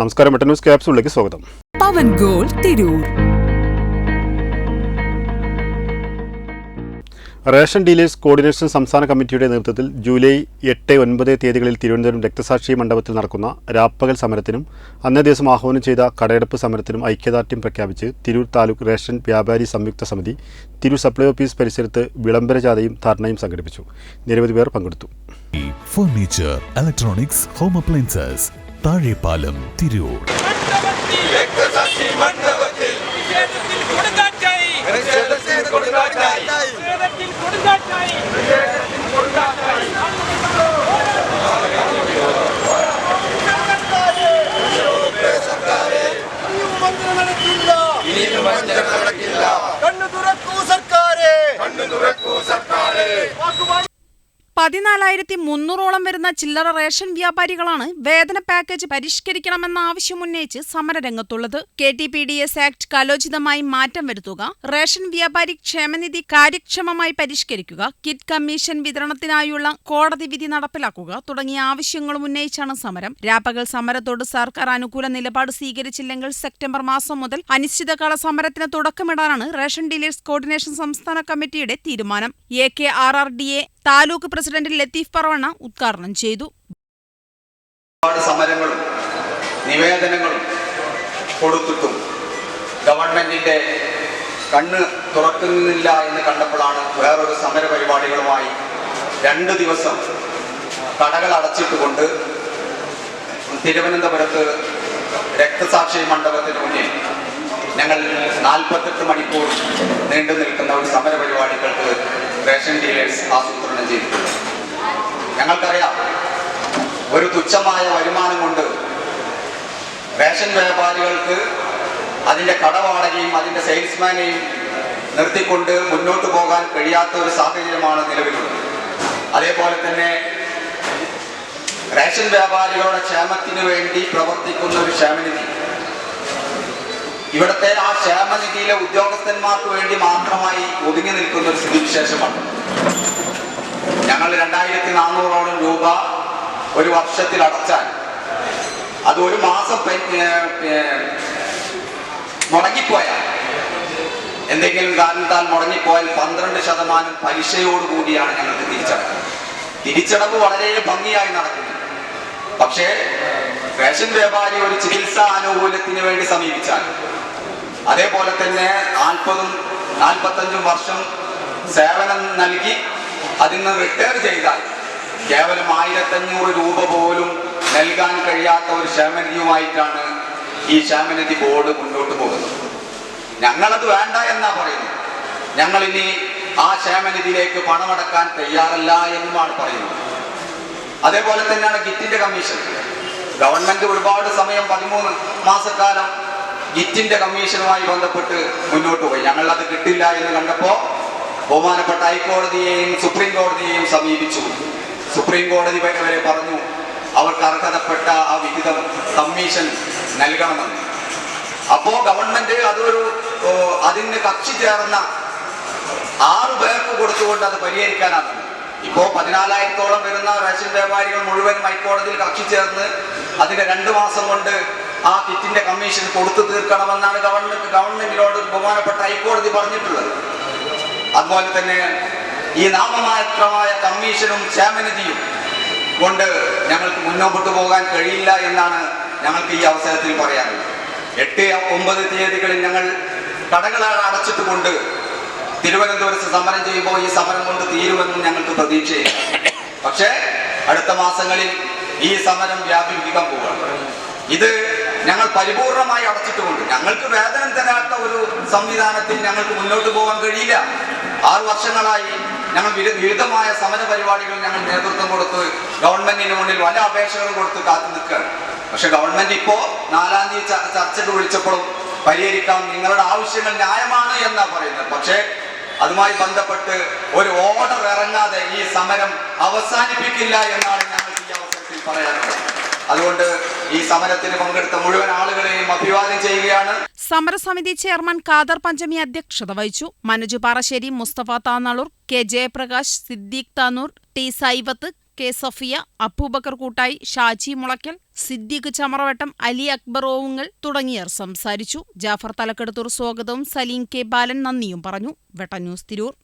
നമസ്കാരം മെട്ട ന്യൂസ് ക്യാപ്സൂളിലേക്ക് സ്വാഗതം. പവൻ ഗോൾ തിരൂർ. റേഷൻ ഡീലേഴ്സ് കോർഡിനേഷൻ സംസ്ഥാന കമ്മിറ്റിയുടെ നേതൃത്വത്തിൽ ജൂലൈ എട്ട് ഒൻപത് തീയതികളിൽ തിരുവനന്തപുരം രക്തസാക്ഷി മണ്ഡപത്തിൽ നടക്കുന്ന രാപ്പകൽ സമരത്തിനും അന്നേ ദിവസം ആഹ്വാനം ചെയ്ത കടയെടുപ്പ് സമരത്തിനും ഐക്യദാർഢ്യം പ്രഖ്യാപിച്ച് തിരൂർ താലൂക്ക് റേഷൻ വ്യാപാരി സംയുക്ത സമിതി തിരൂർ സപ്ലൈ ഓഫീസ് പരിസരത്ത് വിളംബര ജാഥയും ധർണയും സംഘടിപ്പിച്ചു. നിരവധി പേർ പങ്കെടുത്തു. Furniture electronics home appliances Thazhepalam Tirur. പതിനാലായിരത്തി മുന്നൂറോളം വരുന്ന ചില്ലറ റേഷൻ വ്യാപാരികളാണ് വേതന പാക്കേജ് പരിഷ്കരിക്കണമെന്ന ആവശ്യം ഉന്നയിച്ച് സമരരംഗത്തുള്ളത്. K T P D S act കാലോചിതമായി മാറ്റം വരുത്തുക റേഷൻ വ്യാപാരി ക്ഷേമനിധി കാര്യക്ഷമമായി പരിഷ്കരിക്കുക കിറ്റ് കമ്മീഷൻ വിതരണത്തിനായുള്ള കോടതി വിധി നടപ്പിലാക്കുക തുടങ്ങിയ ആവശ്യങ്ങളും ഉന്നയിച്ചാണ് സമരം. രാപ്പകൽ സമരത്തോട് സർക്കാർ അനുകൂല നിലപാട് സ്വീകരിച്ചില്ലെങ്കിൽ സെപ്റ്റംബർ മാസം മുതൽ അനിശ്ചിതകാല സമരത്തിന് തുടക്കമിടാനാണ് റേഷൻ ഡീലേഴ്സ് കോർഡിനേഷൻ സംസ്ഥാന കമ്മിറ്റിയുടെ തീരുമാനം. A K R R D A taluk president Latheef Paravanna ഉദ്ഘാടനം ചെയ്തു. സമരങ്ങളും നിവേദനങ്ങളും കൊടുത്തിട്ടും ഗവൺമെന്റിന്റെ കണ്ണ് തുറക്കുന്നില്ല എന്ന് കണ്ടപ്പോഴാണ് വേറൊരു സമര പരിപാടികളുമായി രണ്ട് ദിവസം കടകൾ അടച്ചിട്ടുകൊണ്ട് തിരുവനന്തപുരത്ത് രക്തസാക്ഷി മണ്ഡപത്തിന് മുന്നിൽ ഞങ്ങൾ നാൽപ്പത്തെട്ട് മണിക്കൂർ നീണ്ടു നിൽക്കുന്ന ഒരു സമര പരിപാടികൾക്ക് റേഷൻ ഡീലേഴ്സ് ആസൂത്രണം ചെയ്തിട്ടുണ്ട്. ഞങ്ങൾക്കറിയാം ഒരു തുച്ഛമായ വരുമാനം കൊണ്ട് റേഷൻ വ്യാപാരികൾക്ക് അതിന്റെ കടവാടകയും അതിന്റെ സെയിൽസ്മാനെയും നിർത്തിക്കൊണ്ട് മുന്നോട്ട് പോകാൻ കഴിയാത്ത ഒരു സാഹചര്യമാണ് നിലവിലുള്ളത്. അതേപോലെ തന്നെ റേഷൻ വ്യാപാരികളുടെ ക്ഷേമത്തിന് വേണ്ടി പ്രവർത്തിക്കുന്ന ഒരു ക്ഷേമനിധി ഇവിടുത്തെ ആ ക്ഷേമനിധിയിലെ ഉദ്യോഗസ്ഥന്മാർക്ക് വേണ്ടി മാത്രമായി ഒതുങ്ങി നിൽക്കുന്ന ഒരു സ്ഥിതിവിശേഷമാണ്. ഞങ്ങൾ രണ്ടായിരത്തി നാനൂറോളം രൂപ ഒരു വർഷത്തിൽ അടച്ചാൽ അത് ഒരു മാസം മുടങ്ങിപ്പോയാൽ എന്തെങ്കിലും കാരണത്താൽ മുടങ്ങിപ്പോയാൽ പന്ത്രണ്ട് ശതമാനം പലിശയോടുകൂടിയാണ് ഞങ്ങൾക്ക് തിരിച്ചടവ്. തിരിച്ചടവ് വളരെ ഭംഗിയായി നടക്കുന്നു. പക്ഷേ റേഷൻ വ്യാപാരി ഒരു ചികിത്സാ ആനുകൂല്യത്തിന് വേണ്ടി സമീപിച്ചാൽ അതേപോലെ തന്നെ നാൽപ്പതും നാൽപ്പത്തഞ്ചും വർഷം സേവനം നൽകി അതിൽ നിന്ന് റിട്ടയർ ചെയ്താൽ കേവലം ആയിരത്തഞ്ഞൂറ് രൂപ പോലും നൽകാൻ കഴിയാത്ത ഒരു ക്ഷേമനിധിയുമായിട്ടാണ് ഈ ക്ഷേമനിധി ബോർഡ് മുന്നോട്ട് പോകുന്നത്. ഞങ്ങളത് വേണ്ട എന്നാ പറയുന്നത്. ഞങ്ങൾ ഇനി ആ ക്ഷേമനിധിയിലേക്ക് പണമടക്കാൻ തയ്യാറല്ല എന്നുമാണ് പറയുന്നത്. അതേപോലെ തന്നെയാണ് ഗിറ്റിന്റെ കമ്മീഷൻ. ഗവൺമെന്റ് ഒരുപാട് സമയം പതിമൂന്ന് മാസക്കാലം ഗിറ്റിന്റെ കമ്മീഷനുമായി ബന്ധപ്പെട്ട് മുന്നോട്ട് പോയി. ഞങ്ങൾ അത് കിട്ടില്ല എന്ന് കണ്ടപ്പോ ബഹുമാനപ്പെട്ട ഹൈക്കോടതിയെയും സുപ്രീം കോടതിയെയും സമീപിച്ചു. സുപ്രീം കോടതി വരെ പറഞ്ഞു അവർക്ക് അർഹതപ്പെട്ട ആ വിഹിതം കമ്മീഷൻ നൽകണമെന്ന്. അപ്പോ ഗവൺമെന്റ് അതൊരു അതിന് കക്ഷി ചേർന്ന ആറു പേർക്ക് കൊടുത്തുകൊണ്ട് അത് പരിഹരിക്കാനാണ് ഇപ്പോ പതിനാലായിരത്തോളം വരുന്ന റേഷൻ വ്യാപാരികൾ മുഴുവൻ ഹൈക്കോടതിയിൽ കക്ഷി ചേർന്ന് അതിന്റെ രണ്ടു മാസം കൊണ്ട് ആ കിറ്റിന്റെ കമ്മീഷൻ കൊടുത്തു തീർക്കണമെന്നാണ് ഗവൺമെന്റ് ഗവൺമെന്റിനോട് ബഹുമാനപ്പെട്ട ഹൈക്കോടതി പറഞ്ഞിട്ടുള്ളത്. അതുപോലെ തന്നെ ഈ നാമമാത്രമായ കമ്മീഷനും ക്ഷേമനിധിയും കൊണ്ട് ഞങ്ങൾക്ക് മുന്നോട്ട് പോകാൻ കഴിയില്ല എന്നാണ് ഞങ്ങൾക്ക് ഈ അവസരത്തിൽ പറയാനുള്ളത്. എട്ട് ഒമ്പത് തീയതികളിൽ ഞങ്ങൾ കടകളാണ് അടച്ചിട്ടുകൊണ്ട് തിരുവനന്തപുരത്ത് സമരം ചെയ്യുമ്പോൾ ഈ സമരം കൊണ്ട് തീരുമെന്ന് ഞങ്ങൾക്ക് പ്രതീക്ഷയില്ല. പക്ഷേ അടുത്ത മാസങ്ങളിൽ ഈ സമരം വ്യാപിപ്പിക്കാൻ പോവുകയാണ്. ഇത് ഞങ്ങൾ പരിപൂർണമായി അടച്ചിട്ടുമുണ്ട്. ഞങ്ങൾക്ക് വേതനം തരാത്ത ഒരു സംവിധാനത്തിൽ ഞങ്ങൾക്ക് മുന്നോട്ട് പോകാൻ കഴിയില്ല. ആറു വർഷങ്ങളായി ഞങ്ങൾ വിരുദ്ധമായ സമര പരിപാടികൾ ഞങ്ങൾ നേതൃത്വം കൊടുത്ത് ഗവൺമെന്റിന് മുന്നിൽ പല അപേക്ഷകളും കൊടുത്ത് കാത്തു നിൽക്കുകയാണ്. പക്ഷെ ഗവൺമെന്റ് ഇപ്പോ നാലാം തീയതി ചർച്ചകൾ വിളിച്ചപ്പോഴും പരിഹരിക്കാം. നിങ്ങളുടെ ആവശ്യങ്ങൾ ന്യായമാണ് എന്നാ പറയുന്നത്. പക്ഷേ അതുമായി ബന്ധപ്പെട്ട് ഒരു ഓർഡർ ഇറങ്ങാതെ ഈ സമരം അവസാനിപ്പിക്കില്ല എന്നാണ് ഞങ്ങൾക്ക് ഈ അവസരത്തിൽ പറയാനുള്ളത് അതുകൊണ്ട് ഈ സമരത്തിന് പങ്കെടുത്ത മുഴുവൻ ആളുകളെയും അഭിവാദ്യം ചെയ്യുകയാണ്. സമരസമിതി ചെയർമാൻ ഖാദർ പഞ്ചമി അധ്യക്ഷത വഹിച്ചു. Manoj Parassery Mustafa Thannalur K Jayaprakash Siddique Tanur T Saivath K Safiya Abubakar Koottayi Shaji Mulakkal Siddique ചമറവട്ടം Ali Akbar Ovungal തുടങ്ങിയവർ സംസാരിച്ചു. ജാഫർ തലക്കെടുത്തൂർ സ്വാഗതവും സലീം കെ ബാലൻ നന്ദിയും പറഞ്ഞു. വെട്ട ന്യൂസ് തിരൂർ.